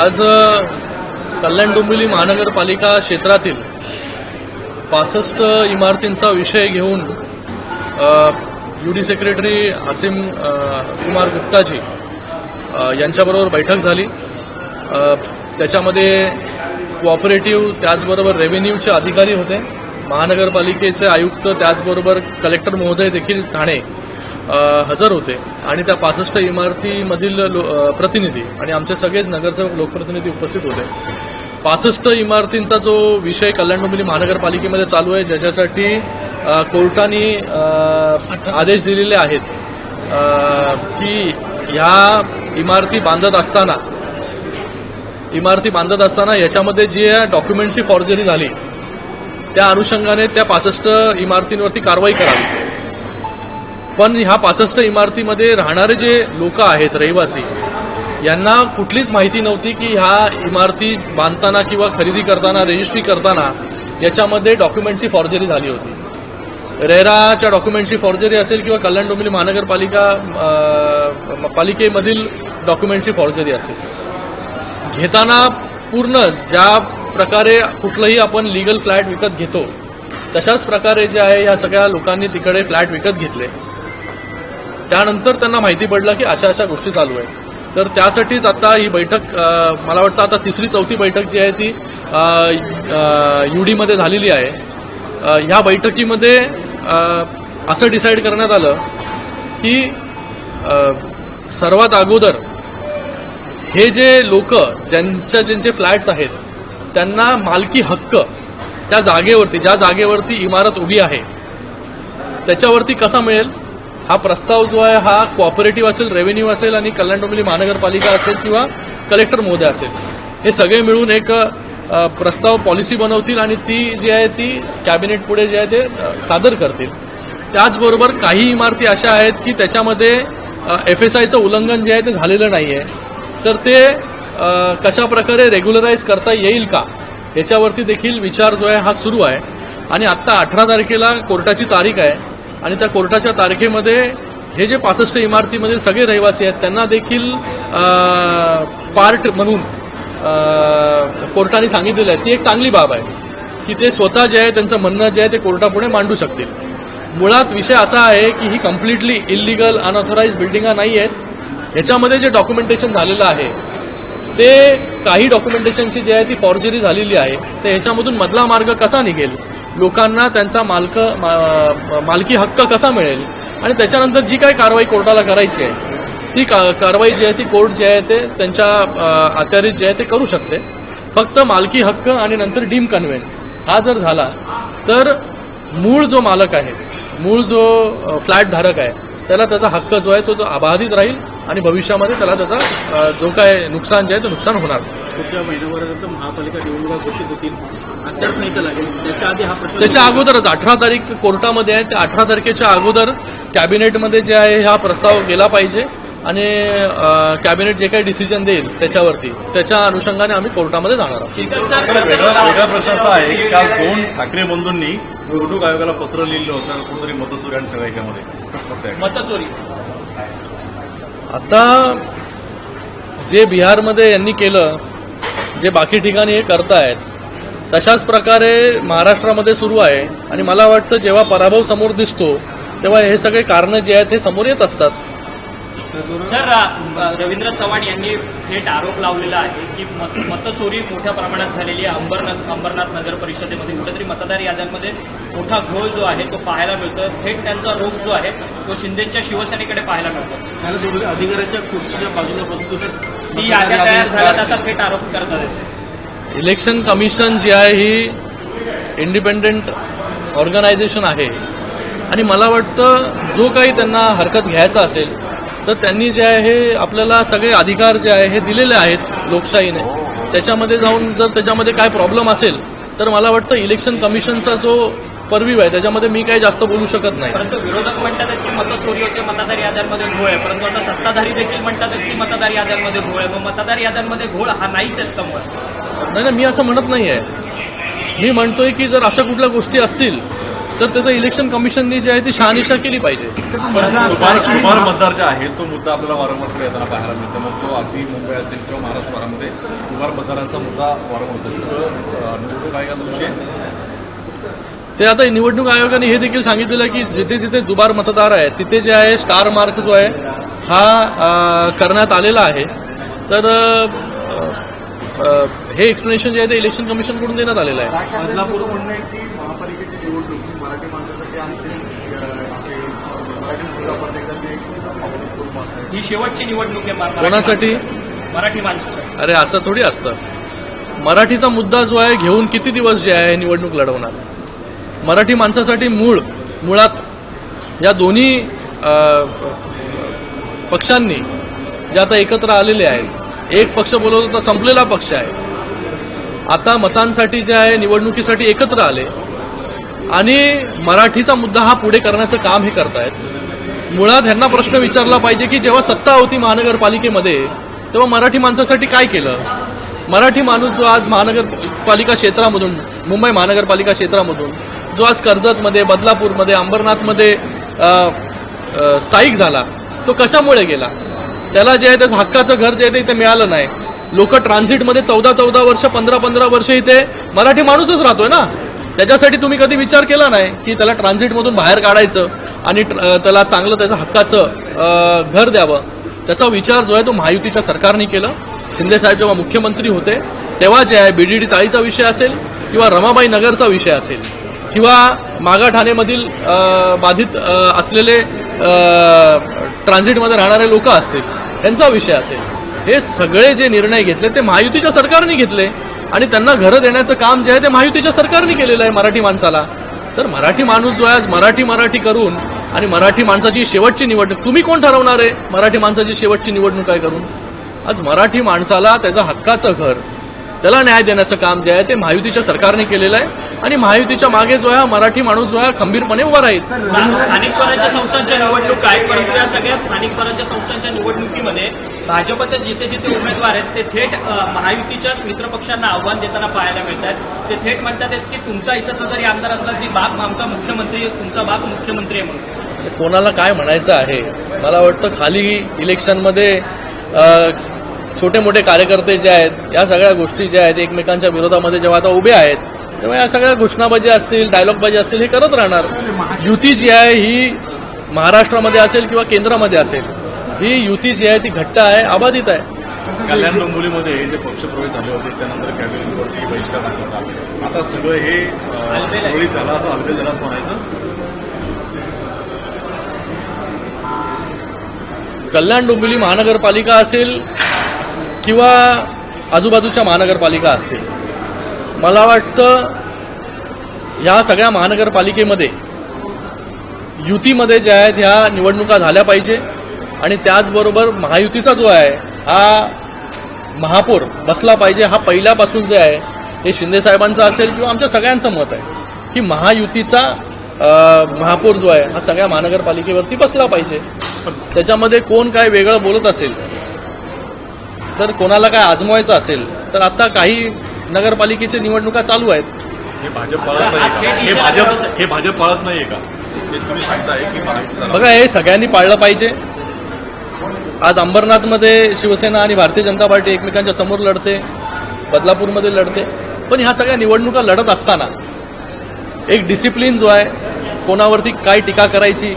आज कल्याण डोंबिवली महानगरपालिका क्षेत्रातील पासष्ट इमारतींचा विषय घेऊन U D secretary Asim Kumar Gupta ji यांच्याबरोबर बैठक झाली. त्याच्यामध्ये कोऑपरेटिव्ह त्याचबरोबर रेव्हेन्यूचे अधिकारी होते. महानगरपालिकेचे आयुक्त त्याचबरोबर कलेक्टर महोदय देखील ठाणे. हजर होते. आणि त्या पासष्ट इमारतीमधील लो- प्रतिनिधी आणि आमचे सगळेच नगरसेवक लोकप्रतिनिधी उपस्थित होते. पासष्ट इमारतींचा जो विषय कल्याण डोंबिवली महानगरपालिकेमध्ये चालू आहे ज्याच्यासाठी कोर्टाने आदेश दिलेले आहेत की ह्या इमारती बांधत असताना इमारती बांधत असताना याच्यामध्ये जी डॉक्युमेंटची फॉर्जरी झाली त्या अनुषंगाने त्या पासष्ट इमारतींवरती कारवाई करावी. पण ह्या पासष्ट इमारतीमध्ये राहणारे जे लोक आहेत रहिवासी यांना कुठलीच माहिती नव्हती की ह्या इमारती बांधताना किंवा खरेदी करताना रजिस्ट्री करताना याच्यामध्ये डॉक्युमेंटची फॉर्जरी झाली होती. रेराच्या डॉक्युमेंटची फॉर्जरी असेल किंवा कल्याण डोंबिवली महानगरपालिका पालिकेमधील डॉक्युमेंटची फॉर्जरी असेल. घेताना पूर्ण ज्या प्रकारे कुठलंही आपण लिगल फ्लॅट विकत घेतो तशाच प्रकारे जे आहे या सगळ्या लोकांनी तिकडे फ्लॅट विकत घेतले. त्यानंतर त्यांना माहिती पडलं की अशा अशा गोष्टी चालू आहेत. तर त्यासाठीच आता ही बैठक मला वाटतं आता तिसरी चौथी बैठक जी आहे ती युडीमध्ये झालेली आहे. ह्या बैठकीमध्ये असं डिसाईड करण्यात आलं की सर्वात अगोदर हे जे लोक ज्यांच्या ज्यांचे फ्लॅट्स आहेत त्यांना मालकी हक्क त्या जागेवरती ज्या जागेवरती इमारत उभी आहे त्याच्यावरती कसा मिळेल? हा प्रस्ताव जो आहे हा कॉपरेटिव्ह असेल रेव्हेन्यू असेल आणि कल्याण डोंबिवली महानगरपालिका असेल किंवा कलेक्टर महोदय असेल हे सगळे मिळून एक प्रस्ताव पॉलिसी बनवतील आणि ती जी आहे ती कॅबिनेट पुढे जे आहे ते सादर करतील. त्याचबरोबर काही इमारती अशा आहेत की त्याच्यामध्ये एफ एस आयचं उल्लंघन जे आहे ते झालेलं नाही आहे तर ते कशा प्रकारे रेग्युलराईज करता येईल का याच्यावरती देखील विचार जो आहे हा सुरू आहे. आणि आत्ता अठरा तारखेला कोर्टाची तारीख आहे. आणि त्या कोर्टाच्या तारखेमध्ये हे जे पासष्ट इमारतीमध्ये सगळे रहिवासी आहेत त्यांना देखील पार्ट म्हणून कोर्टाने सांगितलेलं आहे. ती एक चांगली बाब आहे की ते स्वतः जे आहे त्यांचं म्हणणं जे आहे ते कोर्टापुढे मांडू शकतील. मुळात विषय असा आहे की ही कम्प्लिटली इलिगल अनऑथराईज बिल्डिंगा नाही आहेत. ह्याच्यामध्ये जे डॉक्युमेंटेशन झालेलं आहे ते काही डॉक्युमेंटेशनची जी आहे ती फॉर्जरी झालेली आहे. तर ह्याच्यामधून मधला मार्ग कसा निघेल? लोकांना त्यांचा मालक मा- मालकी हक्क कसा मिळेल? आणि त्याच्यानंतर जी काही कारवाई कोर्टाला करायची आहे ती का- कारवाई जी आहे ती कोर्ट जे आहे ते त्यांच्या अत्यारीत जे आहे ते करू शकते. फक्त मालकी हक्क आणि नंतर डीम कन्व्हेन्स. हा जर झाला तर मूळ जो मालक आहे मूळ जो फ्लॅट धारक आहे त्याला त्याचा हक्क जो आहे तो तो अबाधित राहील आणि भविष्यामध्ये त्याला त्याचा जो काय नुकसान जे आहे ते नुकसान होणार नाही. पुढच्या महिन्याभरात महापालिका निवडणुका घोषित होतील. आचारसंहिता लागेल. त्याच्या आधी हा प्रश्न त्याच्या अगोदरच अठरा तारीख कोर्टामध्ये आहे. त्या अठरा तारखेच्या अगोदर कॅबिनेटमध्ये जे आहे हा प्रस्ताव गेला पाहिजे. आणि कॅबिनेट जे काही डिसिजन देईल त्याच्यावरती त्याच्या अनुषंगाने आम्ही कोर्टामध्ये जाणार आहोत. वेगळा प्रश्न असा आहे की काल दोन ठाकरे बंधूंनी निवडणूक आयोगाला पत्र लिहिलं होतं कुठेतरी मतचोरी आणि सगळ्या याच्यामध्ये? मतचोरी. आता जे बिहारमध्ये यांनी केलं जे बाकी ठिकाणी हे करतायत तशाच प्रकारे महाराष्ट्रामध्ये सुरू आहे. आणि मला वाटतं जेव्हा पराभव समोर दिसतो तेव्हा हे सगळे कारणं जे आहेत हे समोर येत असतात. सर रवींद्र चव्हाण यांनी थेट आरोप लावलेला आहे की मत मतचोरी मोठ्या प्रमाणात झालेली आहे. अंबरनाथ अंबरनाथ नगर परिषदेमध्ये कुठेतरी मतदार याद्यांमध्ये मोठा घोळ जो आहे तो पाहायला मिळतो थेट त्यांचा रोग जो आहे तो शिंदेच्या शिवसेनेकडे पाहायला मिळतो अधिकाऱ्यांच्या खुर्चीच्या बाजूला बसूनच ती याद्या तयार झाल्यात असा थेट आरोप करतात. इलेक्शन कमिशन जी आहे ही इंडिपेंडेंट ऑर्गनायझेशन आहे. आणि मला वाटतं जो काही त्यांना हरकत घ्यायचा असेल तर त्यांनी जे आहे हे आपल्याला सगळे अधिकार जे आहे हे दिलेले आहेत लोकशाहीने. त्याच्यामध्ये जाऊन जर त्याच्यामध्ये काय प्रॉब्लेम असेल तर मला वाटतं इलेक्शन कमिशनचा जो परवीव आहे त्याच्यामध्ये मी काही जास्त बोलू शकत नाही. परंतु विरोधक म्हणतात की मतचोरी होते मतदार याद्यांमध्ये घोळ आहे. परंतु आता सत्ताधारी देखील म्हणतात की मतदार याद्यांमध्ये घोळ आहे. मग मतदार याद्यांमध्ये घोळ हा नाहीच नाही नाही मी असं म्हणत नाही आहे मी म्हणतोय की जर अशा कुठल्या गोष्टी असतील तर त्याचं इलेक्शन कमिशननी जे आहे ती शहानिशा केली पाहिजे. दुबार मतदार जे आहे तो मुद्दा आपल्याला वारंवार पुढे येताना पाहायला मिळतो. मग तो अगदी मुंबई असेल किंवा महाराष्ट्रामध्ये दुबार मतदारांचा मुद्दा वारंवार होतो. सगळं निवडणूक आयोगाचा विषय ते आता निवडणूक आयोगाने हे देखील सांगितलेलं आहे की जिथे जिथे दुबार मतदार आहे तिथे जे आहे स्टार मार्क जो आहे हा करण्यात आलेला आहे. तर हे एक्सप्लेनेशन जे आहे ते इलेक्शन कमिशनकडून देण्यात आलेलं आहे बदलापूर म्हणणं आहे की महापालिकेची निवडणूक मराठी माणसासाठी ही शेवटची निवडणूक आहे कोणासाठी? मराठी माणसासाठी. अरे असं थोडी असतं. मराठीचा मुद्दा जो आहे घेऊन किती दिवस जे आहे निवडणूक लढवणार? मराठी माणसासाठी मूळ मुळात या दोन्ही अ, पक्षांनी जे आता एकत्र आलेले आहेत एक पक्ष बोलवतो तर संपलेला पक्ष आहे. आता मतांसाठी जे आहे निवडणुकीसाठी एकत्र आले. आणि मराठीचा मुद्दा हा पुढे करण्याचं काम हे करतायत. मुळात ह्यांना प्रश्न विचारला पाहिजे की जेव्हा सत्ता होती महानगरपालिकेमध्ये तेव्हा मराठी माणसासाठी काय केलं? मराठी माणूस जो आज महानगरपालिका क्षेत्रामधून मुंबई महानगरपालिका क्षेत्रामधून जो आज कर्जतमध्ये बदलापूरमध्ये अंबरनाथमध्ये स्थायिक झाला तो कशामुळे गेला? त्याला जे आहे त्याचं हक्काचं घर जे आहे ते इथे मिळालं नाही. लोक ट्रान्झिटमध्ये चौदा चौदा वर्ष पंधरा पंधरा वर्ष इथे मराठी माणूसच राहतोय ना? त्याच्यासाठी तुम्ही कधी विचार केला नाही की त्याला ट्रान्झिटमधून बाहेर काढायचं आणि ट्र- त्याला चांगलं त्याचं हक्काचं घर द्यावं? त्याचा विचार जो आहे तो महायुतीच्या सरकारने केलं. शिंदे साहेब जेव्हा मुख्यमंत्री होते तेव्हा जे आहे बीडीडी चाळीचा विषय असेल किंवा रमाबाई नगरचा विषय असेल किंवा मागा ठाणेमधील बाधित असलेले ट्रान्झिटमध्ये राहणारे लोक असतील त्यांचा विषय असेल. हे सगळे जे निर्णय घेतले ते महायुतीच्या सरकारने घेतले. आणि त्यांना घरं देण्याचं काम जे आहे ते महायुतीच्या सरकारने केलेलं आहे मराठी माणसाला. तर मराठी माणूस जो आहे आज मराठी मराठी करून आणि मराठी माणसाची शेवटची निवडणूक तुम्ही कोण ठरवणार आहे? मराठी माणसाची शेवटची निवडणूक काय करून? आज मराठी माणसाला त्याचं हक्काचं घर त्याला न्याय देण्याचं काम जे आहे ते महायुतीच्या सरकारने केलेलं आहे आणि महायुतीच्या मागे जो आहे मराठी माणूस जो आहे खंबीरपणे उभा राहील. स्थानिक स्वराज्य संस्थांच्या निवडणूक आहेत परंतु या सगळ्या स्थानिक स्वराज्य संस्थांच्या निवडणुकीमध्ये भाजपचे जिथे जिथे उमेदवार आहेत ते थेट महायुतीच्या महायुतीच्याच मित्रपक्षांना आव्हान देताना पाहायला मिळत आहेत ते थेट म्हणतात आहेत की तुमचा इथं जरी आमदार असला तरी बाप आमचा मुख्यमंत्री तुमचा बाप मुख्यमंत्री आहे म्हणून. म्हणजे कोणाला काय म्हणायचं आहे? मला वाटतं खाली इलेक्शनमध्ये छोटे मोठे कार्यकर्ते जे आहेत या सगळ्या गोष्टी ज्या आहेत एकमेकांच्या विरोधामध्ये जेव्हा आता उभे आहेत तेव्हा या सगळ्या घोषणाबाजी असतील डायलॉगबाजी असतील हे करत राहणार. युती जी आहे ही महाराष्ट्रामध्ये असेल किंवा केंद्रामध्ये असेल. ही युती जी आहे ती घट्ट आहे अबाधित आहे. कल्याण डोंबिवलीमध्ये जे पक्षप्रवेश झाले होते त्यानंतर कॅबिनेटवरती बहिष्कार टाकला होता. आता सगळं हे. सुरळीत झालं असं अलबेल झालं असं म्हणायचं? कल्याण डोंबिवली महानगरपालिका असेल किंवा आजूबाजूच्या महानगरपालिका असतील मला वाटतं या सगळ्या महानगरपालिकेमध्ये युतीमध्ये ज्या आहेत ह्या निवडणुका झाल्या पाहिजे. आणि त्याचबरोबर महायुतीचा जो आहे हा महापौर बसला पाहिजे हा पहिल्यापासून जे आहे हे शिंदे साहेबांचं असेल किंवा आमच्या सगळ्यांचं मत आहे की महायुतीचा महापौर जो आहे हा सगळ्या महानगरपालिकेवरती बसला पाहिजे. त्याच्यामध्ये कोण काय वेगळं बोलत असेल तर कोणाला काय आजमावायचं असेल तर आता काही नगरपालिकेच्या निवडणुका चालू आहेत. हे भाजप पाळत नाही का? हे भाजप हे भाजप पाळत नाहीये का? बघा हे सगळ्यांनी पाळलं पाहिजे. आज अंबरनाथमध्ये शिवसेना आणि भारतीय जनता पार्टी एकमेकांच्या समोर लढते बदलापूरमध्ये लढते. पण ह्या सगळ्या निवडणुका लढत असताना एक डिसिप्लिन जो आहे कोणावरती काय टीका करायची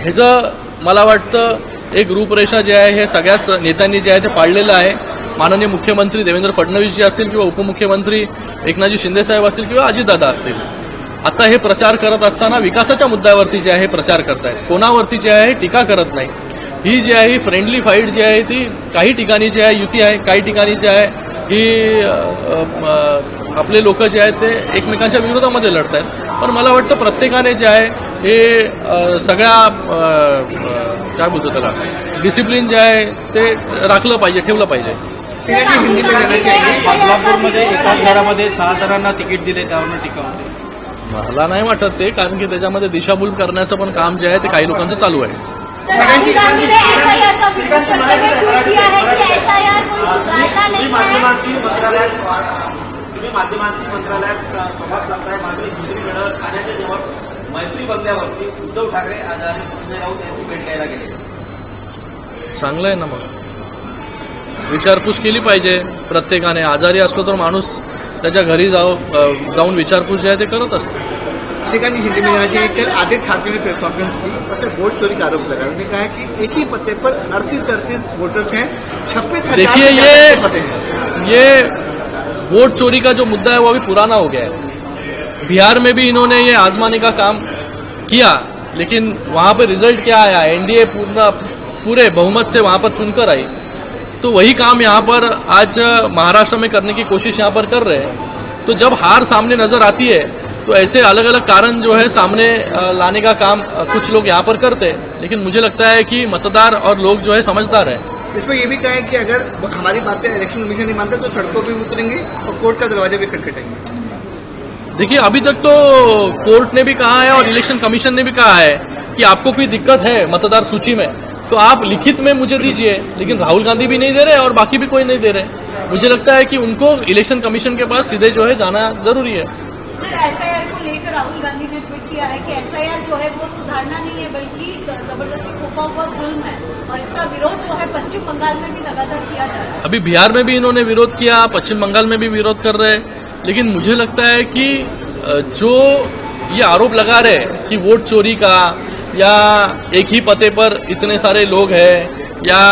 ह्याचं मला वाटतं एक रूपरेषा जी आहे हे सगळ्याच नेत्यांनी जे आहे ते पाळलेलं आहे. माननीय मुख्यमंत्री देवेंद्र फडणवीस जी असतील किंवा उपमुख्यमंत्री एकनाथजी शिंदेसाहेब असतील किंवा अजितदादा असतील. आता हे प्रचार करत असताना विकासाच्या मुद्द्यावरती जे आहे प्रचार करतायत. कोणावरती जे आहे टीका करत नाही ही जी आहे ही फ्रेंडली फाईट जी आहे ती काही ठिकाणी जी आहे युती आहे काही ठिकाणी जी आहे ही आपले लोक जे आहेत ते एकमेकांच्या विरोधामध्ये लढत आहेत पण मला वाटतं प्रत्येकाने जे आहे हे सगळ्या काय बोलतो त्याला डिसिप्लिन जे आहे ते राखलं पाहिजे ठेवलं पाहिजे. बदलापूरमध्ये एकाच घरामध्ये सहा जणांना तिकीट दिले त्यावरून टीका होते. मला नाही वाटत ते कारण की त्याच्यामध्ये दिशाभूल करण्याचं पण काम जे आहे ते काही लोकांचं चालू आहे. है तुम्ही नहीं है माध्यमांशी मंत्रालयात संवाद साधताय. मात्र बंगल्यावरती उद्धव ठाकरे आज आणि संजय राऊत यांची भेट घ्यायला गेले. चांगलं आहे ना मग. विचारपूस केली पाहिजे प्रत्येकाने. आजारी असलो तर माणूस त्याच्या घरी जाऊ जाऊन विचारपूस जे आहे ते करत असतो. श्रीकांत हिंदी में आज एक आदित्य ठाकरे ने प्रेस कॉन्फ्रेंस की पता वोट चोरी का आरोप लगा उन्होंने कहा कि एक ही पते पर अड़तीस अड़तीस वोटर्स हैं छब्बीस देखिए ये पते हैं। ये वोट चोरी का जो मुद्दा है वो अभी पुराना हो गया है। बिहार में भी इन्होंने ये आजमाने का काम किया लेकिन वहाँ पर रिज़ल्ट क्या आया? एनडीए पूर्ण पूरे बहुमत से वहाँ पर चुनकर आई। तो वही काम यहाँ पर आज महाराष्ट्र में करने की कोशिश यहाँ पर कर रहे हैं। तो जब हार सामने नज़र आती है तो ऐसे अलग अलग कारण जो है सामने लाने का काम कुछ लोग यहाँ पर करते हैं। लेकिन मुझे लगता है कि मतदार और लोग जो है समझदार है। इसमें ये भी कहा है कि अगर हमारी बातें इलेक्शन कमीशन नहीं मानते तो सड़कों पर उतरेंगे और कोर्ट का दरवाज़ा भी खटखटेंगे देखिए अभी तक तो कोर्ट ने भी कहा है और इलेक्शन कमीशन ने भी कहा है कि आपको कोई दिक्कत है मतदार सूची में तो आप लिखित में मुझे दीजिए। लेकिन राहुल गांधी भी नहीं दे रहे और बाकी भी कोई नहीं दे रहे मुझे लगता है कि उनको इलेक्शन कमीशन के पास सीधे जो है जाना ज़रूरी है। सर एसआईआर को लेकर राहुल गांधी ने ट्वीट किया है कि एसआईआर जो है वो सुधारना नहीं है, बल्कि ज़बरदस्ती थोपा हुआ जुल्म है और इसका विरोध जो है पश्चिम बंगाल में भी लगातार किया जा रहा है। अभी बिहार में भी इन्होंने विरोध किया, पश्चिम बंगाल में भी विरोध कर रहे हैं, लेकिन मुझे लगता है कि जो ये आरोप लगा रहे हैं कि वोट चोरी का, या एक ही पते पर इतने सारे लोग हैं, या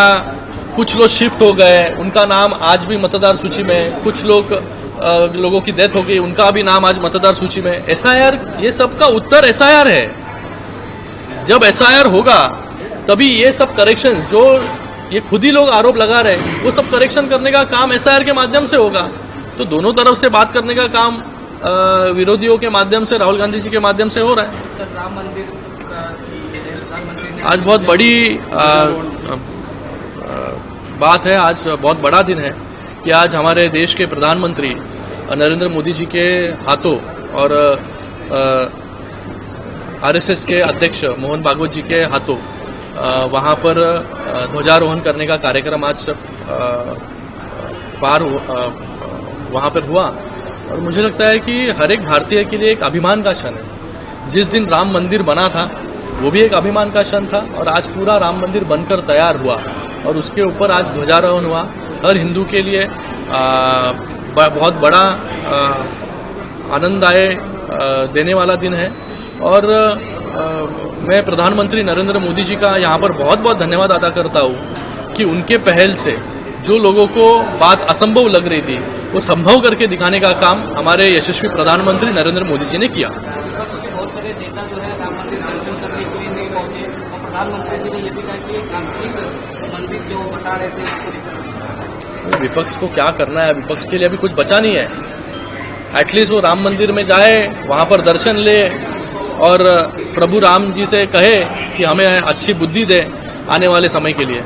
कुछ लोग शिफ्ट हो गए, उनका नाम आज भी मतदार सूची में कुछ लोग लोगों की डेथ हो गई उनका भी नाम आज मतदार सूची में एसआईआर ये सब का उत्तर एसआईआर है। जब एसआईआर होगा तभी ये सब करेक्शन जो ये खुद ही लोग आरोप लगा रहे वो सब करेक्शन करने का काम एसआईआर के माध्यम से होगा। तो दोनों तरफ़ से बात करने का काम विरोधियों के माध्यम से राहुल गांधी जी के माध्यम से हो रहा है। सर राम मंदिर आज बहुत बड़ी अ, अ, बात है आज बहुत बड़ा दिन है कि आज हमारे देश के प्रधानमंत्री नरेंद्र मोदी जी के हाथों और आरएसएस के अध्यक्ष मोहन भागवत जी के हाथों वहाँ पर ध्वजारोहण करने का कार्यक्रम आज पार वहाँ पर हुआ। और मुझे लगता है कि हर एक भारतीय के लिए एक अभिमान का क्षण है। जिस दिन राम मंदिर बना था वो भी एक अभिमान का क्षण था और आज पूरा राम मंदिर बनकर तैयार हुआ। और उसके ऊपर आज ध्वजारोहण हुआ हर हिंदू के लिए आ, बहुत बड़ा आ, आनंददाय देने वाला दिन है। और मैं प्रधानमंत्री नरेंद्र मोदी जी का यहाँ पर बहुत बहुत धन्यवाद अदा करता हूँ कि उनके पहल से जो लोगों को बात असंभव लग रही थी वो संभव करके दिखाने का काम हमारे यशस्वी प्रधानमंत्री नरेंद्र मोदी जी ने किया। प्रधानमंत्री ने ये भी कहा कि मंदिर जो बता रहे थे लेकर विपक्ष को क्या करना है? विपक्ष के लिए अभी कुछ बचा नहीं है। एटलीस्ट वो राम मंदिर में जाए, वहाँ पर दर्शन ले और प्रभु राम जी से कहे कि हमें अच्छी बुद्धि दे आने वाले समय के लिए।